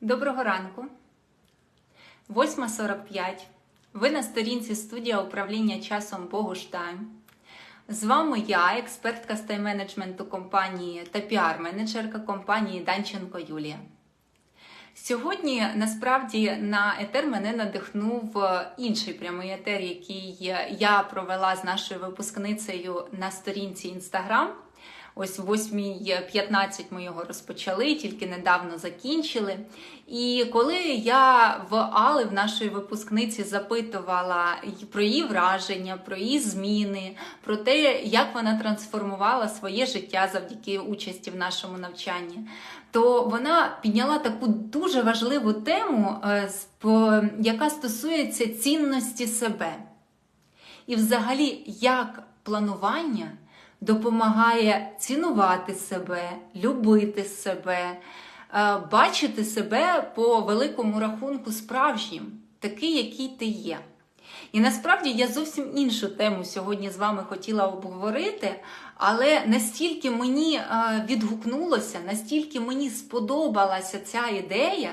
Доброго ранку. 8.45. Ви на сторінці студія управління часом Богуштайм. З вами я, експертка з тайм-менеджменту компанії та піар-менеджерка компанії Данченко Юлія. Сьогодні насправді на етер мене надихнув інший прямий етер, який я провела з нашою випускницею на сторінці Instagram. Ось в 8.15 ми його розпочали, тільки недавно закінчили. І коли я в Али, в нашої випускниці, запитувала про її враження, про її зміни, про те, як вона трансформувала своє життя завдяки участі в нашому навчанні, то вона підняла таку дуже важливу тему, е, яка стосується цінності себе. І, взагалі, як планування допомагає цінувати себе, любити себе, е, бачити себе по великому рахунку справжнім, такий, який ти є. І насправді я зовсім іншу тему сьогодні з вами хотіла обговорити, але настільки мені е, відгукнулося, настільки мені сподобалася ця ідея,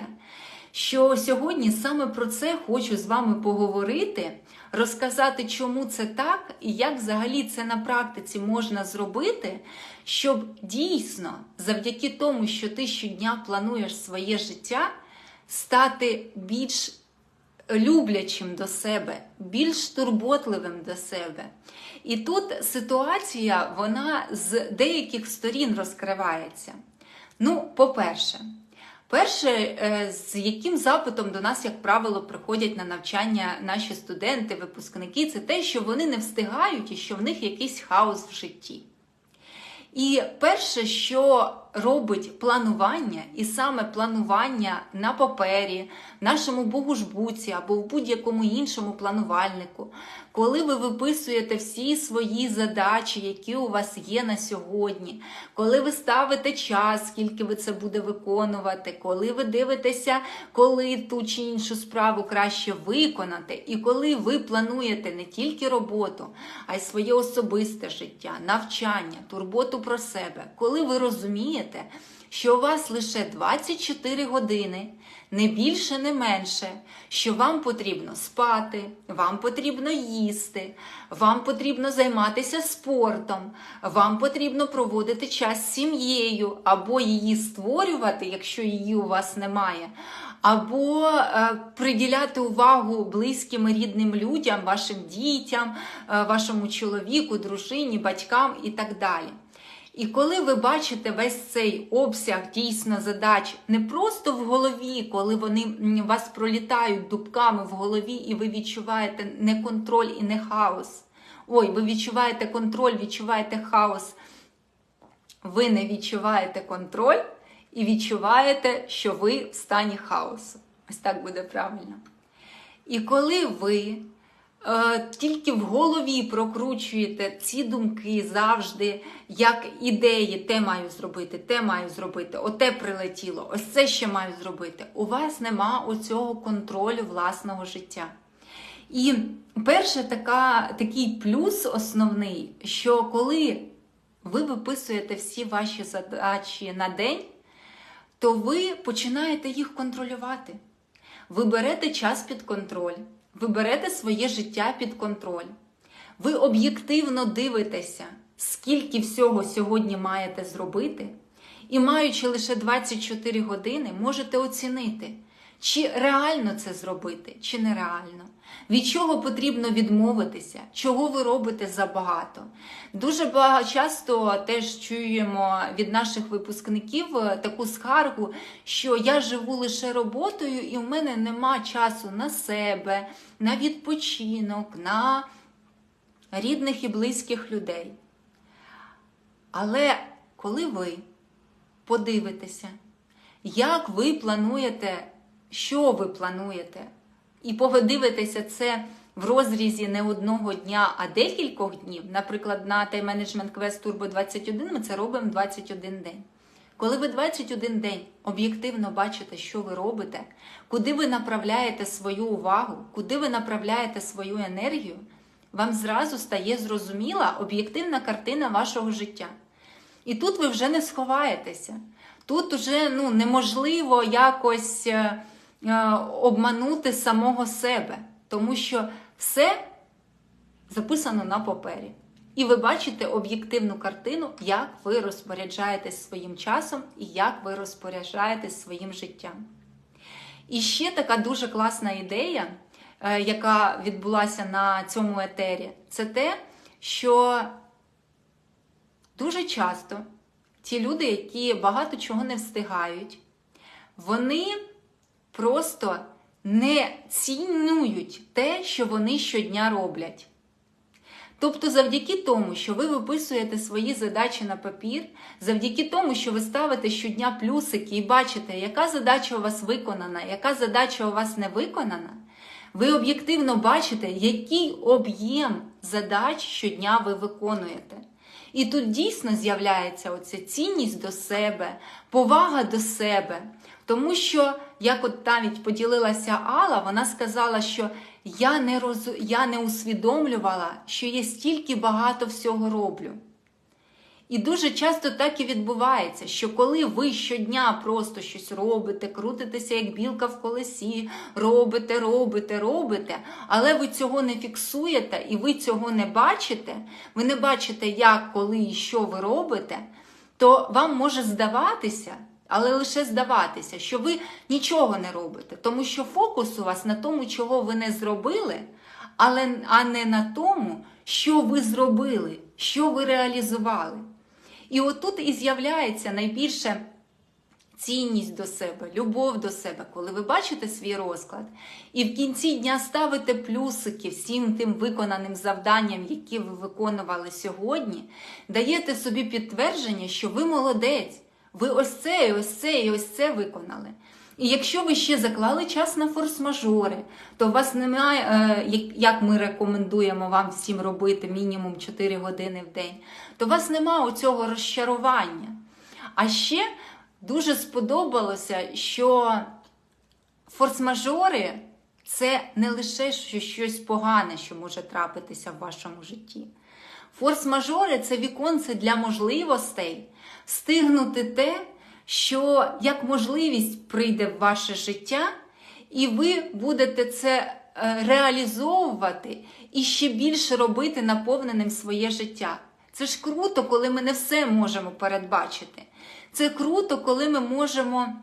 що сьогодні саме про це хочу з вами поговорити, розказати, чому це так, і як взагалі це на практиці можна зробити, щоб дійсно, завдяки тому, що ти щодня плануєш своє життя, стати більш люблячим до себе, більш турботливим до себе. І тут ситуація, вона з деяких сторін розкривається. Ну, по-перше, Перше, е, з яким запитом до нас, як правило, приходять на навчання наші студенти, випускники, це те, що вони не встигають і що в них якийсь хаос в житті. І перше, що робить планування, і саме планування на папері, нашому богужбуці або в будь-якому іншому планувальнику, коли ви виписуєте всі свої задачі, які у вас є на сьогодні, коли ви ставите час, скільки ви це буде виконувати, коли ви дивитеся, коли ту чи іншу справу краще виконати, і коли ви плануєте не тільки роботу, а й своє особисте життя, навчання, турботу про себе, коли ви розумієте, що у вас лише 24 години, не більше, не менше, що вам потрібно спати, вам потрібно їсти, вам потрібно займатися спортом, вам потрібно проводити час з сім'єю, або її створювати, якщо її у вас немає. Або е, приділяти увагу близьким і рідним людям, вашим дітям, е, вашому чоловіку, дружині, батькам і так далі. І коли ви бачите весь цей обсяг дійсно задач не просто в голові, коли вони вас пролітають дубками в голові, і ви відчуваєте не контроль і не хаос. Ой, ви відчуваєте контроль, відчуваєте хаос. Ви не відчуваєте контроль і відчуваєте, що ви в стані хаосу. Ось так буде правильно. І коли ви тільки в голові прокручуєте ці думки завжди, як ідеї, те маю зробити, те маю зробити, оте прилетіло, ось це ще маю зробити. У вас нема оцього контролю власного життя. І перше такий плюс основний, що коли ви виписуєте всі ваші задачі на день, то ви починаєте їх контролювати. Ви берете час під контроль. Ви берете своє життя під контроль. Ви об'єктивно дивитеся, скільки всього сьогодні маєте зробити, і, маючи лише 24 години, можете оцінити, чи реально це зробити, чи нереально. Від чого потрібно відмовитися, чого ви робите забагато. Дуже багато часто теж чуємо від наших випускників е, таку скаргу, що я живу лише роботою, і в мене нема часу на себе, на відпочинок, на рідних і близьких людей. Але коли ви подивитеся, як ви плануєте, що ви плануєте? І подивитися це в розрізі не одного дня, а декількох днів, наприклад, на Time Management Quest Turbo 21 ми це робимо 21 день. Коли ви 21 день об'єктивно бачите, що ви робите, куди ви направляєте свою увагу, куди ви направляєте свою енергію, вам зразу стає зрозуміла об'єктивна картина вашого життя. І тут ви вже не сховаєтеся. Тут уже ну, неможливо якось е, обманути самого себе, тому що все записано на папері. І ви бачите об'єктивну картину, як ви розпоряджаєтесь своїм часом і як ви розпоряджаєтесь своїм життям. І ще така дуже класна ідея, е, яка відбулася на цьому етері, це те, що дуже часто ті люди, які багато чого не встигають, вони просто не цінують те, що вони щодня роблять. Тобто, завдяки тому, що ви виписуєте свої задачі на папір, завдяки тому, що ви ставите щодня плюсики і бачите, яка задача у вас виконана, яка задача у вас не виконана, ви об'єктивно бачите, який об'єм задач щодня ви виконуєте. І тут дійсно з'являється оця цінність до себе, повага до себе. Тому що, як от навіть поділилася Алла, вона сказала, що я не роз... я не усвідомлювала, що я стільки багато всього роблю. І дуже часто так і відбувається, що коли ви щодня просто щось робите, крутитеся як білка в колесі, робите, робите, робите, але ви цього не фіксуєте і ви цього не бачите, ви не бачите, як, коли і що ви робите, то вам може здаватися, але лише здаватися, що ви нічого не робите, тому що фокус у вас на тому, чого ви не зробили, але, а не на тому, що ви зробили, що ви реалізували. І отут і з'являється найбільше цінність до себе, любов до себе, коли ви бачите свій розклад, і в кінці дня ставите плюсики всім тим виконаним завданням, які ви виконували сьогодні, даєте собі підтвердження, що ви молодець, ви ось це, і ось це, і ось це виконали. І якщо ви ще заклали час на форс-мажори, то у вас немає, е, як ми рекомендуємо вам всім робити мінімум 4 години в день, то у вас немає оцього розчарування. А ще дуже сподобалося, що форс-мажори це не лише щось погане, що може трапитися в вашому житті. Форс-мажори це віконце для можливостей встигнути те що як можливість прийде в ваше життя, і ви будете це е, реалізовувати і ще більше робити наповненим своє життя. Це ж круто, коли ми не все можемо передбачити. Це круто, коли ми можемо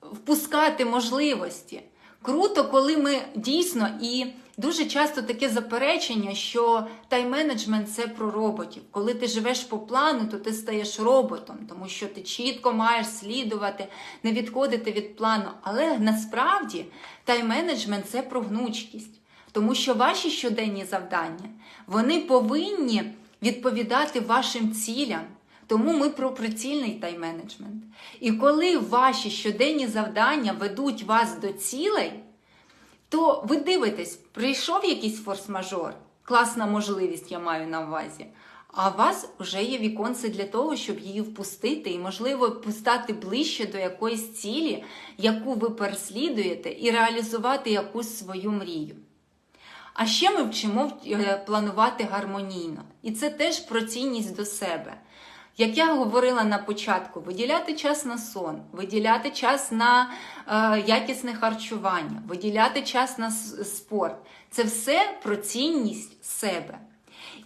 впускати можливості. Круто, коли ми дійсно і дуже часто таке заперечення, що тайм-менеджмент це про роботів. Коли ти живеш по плану, то ти стаєш роботом, тому що ти чітко маєш слідувати, не відходити від плану. Але насправді тайм-менеджмент це про гнучкість, тому що ваші щоденні завдання вони повинні відповідати вашим цілям. Тому ми про прицільний тайм-менеджмент. І коли ваші щоденні завдання ведуть вас до цілей, то ви дивитесь, прийшов якийсь форс-мажор, класна можливість, я маю на увазі. А у вас вже є віконце для того, щоб її впустити, і, можливо, постати ближче до якоїсь цілі, яку ви переслідуєте, і реалізувати якусь свою мрію. А ще ми вчимо е, планувати гармонійно. І це теж про цінність до себе. Як я говорила на початку, виділяти час на сон, виділяти час на е, якісне харчування, виділяти час на спорт це все про цінність себе.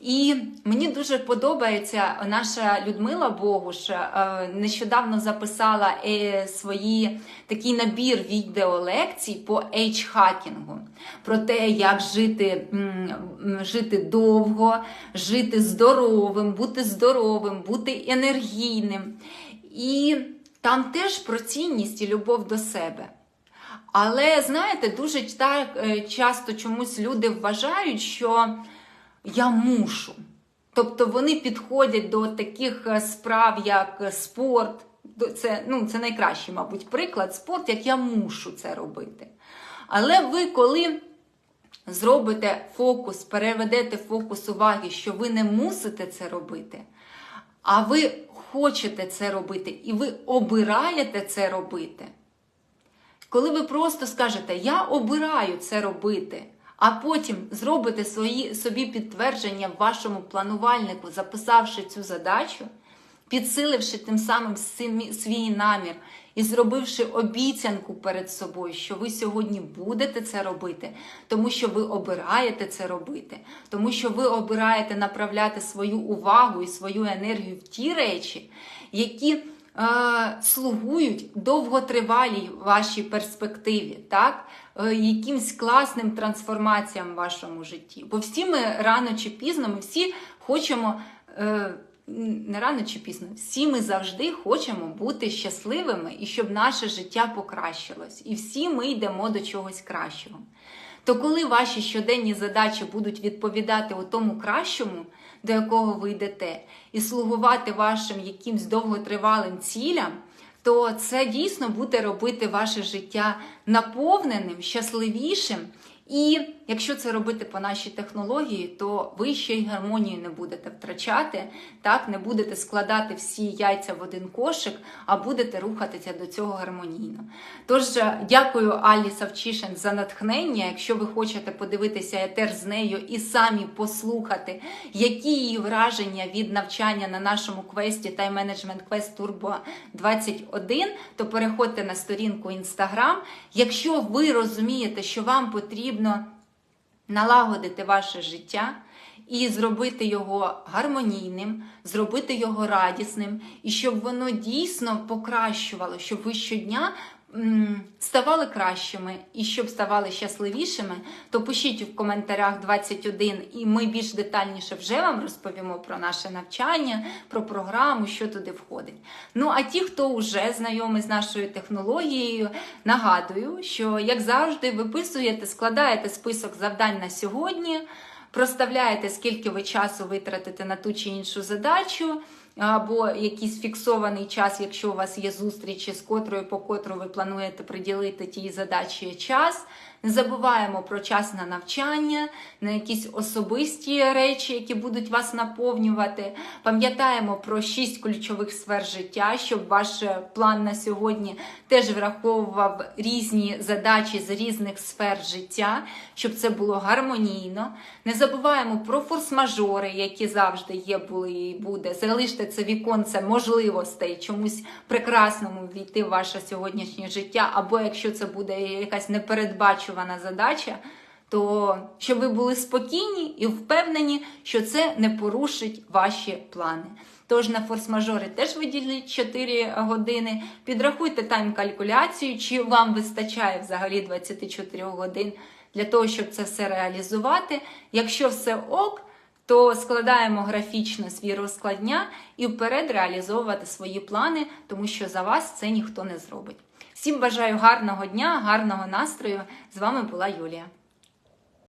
І мені дуже подобається наша Людмила Богуш. Е, нещодавно записала е, свої такий набір відеолекцій по ейдж-хакінгу, про те, як жити, жити довго, жити здоровим, бути здоровим, бути енергійним. І там теж про цінність і любов до себе. Але знаєте, дуже е, часто чомусь люди вважають, що я мушу. Тобто вони підходять до таких е, справ, як спорт. Це ну, це найкращий, мабуть, приклад спорт, як я мушу це робити. Але ви, коли зробите фокус, переведете фокус уваги, що ви не мусите це робити, а ви хочете це робити, і ви обираєте це робити. Коли ви просто скажете, я обираю це робити а потім зробите свої, собі підтвердження в вашому планувальнику, записавши цю задачу, підсиливши тим самим свій намір і зробивши обіцянку перед собою, що ви сьогодні будете це робити, тому що ви обираєте це робити, тому що ви обираєте направляти свою увагу і свою енергію в ті речі, які слугують довготривалій вашій перспективі, так? Е, якимсь класним трансформаціям в вашому житті. Бо всі ми рано чи пізно, ми всі хочемо. Е, не рано чи пізно, всі ми завжди хочемо бути щасливими і щоб наше життя покращилось. І всі ми йдемо до чогось кращого. То коли ваші щоденні задачі будуть відповідати у тому кращому, до якого ви йдете, і слугувати вашим якимсь довготривалим цілям, то це дійсно буде робити ваше життя наповненим, щасливішим. І якщо це робити по нашій технології, то ви ще й гармонію не будете втрачати, так не будете складати всі яйця в один кошик, а будете рухатися до цього гармонійно. Тож дякую Аллі Савчишин за натхнення. Якщо ви хочете подивитися етер з нею і самі послухати, які її враження від навчання на нашому квесті Time Management Quest Turbo 21, то переходьте на сторінку Instagram. Якщо ви розумієте, що вам потрібно налагодити ваше життя і зробити його гармонійним, зробити його радісним, і щоб воно дійсно покращувало, щоб ви щодня ставали кращими і щоб ставали щасливішими, то пишіть в коментарях 21, і ми більш детальніше вже вам розповімо про наше навчання, про програму, що туди входить. Ну а ті, хто вже знайомий з нашою технологією, нагадую, що як завжди виписуєте, складаєте список завдань на сьогодні. Проставляєте, скільки ви часу витратите на ту чи іншу задачу, або якийсь фіксований час, якщо у вас є зустрічі, з котрою по котру ви плануєте приділити тій задачі час. Не забуваємо про час на навчання, на якісь особисті речі, які будуть вас наповнювати. Пам'ятаємо про шість ключових сфер життя, щоб ваш план на сьогодні теж враховував різні задачі з різних сфер життя, щоб це було гармонійно. Не забуваємо про форс-мажори, які завжди є, були і буде. Залиште це віконце можливостей чомусь прекрасному війти в ваше сьогоднішнє життя, або якщо це буде якась непередбачувана задача. То щоб ви були спокійні і впевнені, що це не порушить ваші плани. Тож на форс-мажори теж виділіть 4 години. Підрахуйте тайм-калькуляцію, чи вам вистачає взагалі 24 годин для того, щоб це все реалізувати. Якщо все ок, то складаємо графічно свій розклад дня і вперед реалізовувати свої плани, тому що за вас це ніхто не зробить. Всім бажаю гарного дня, гарного настрою. З вами була Юлія.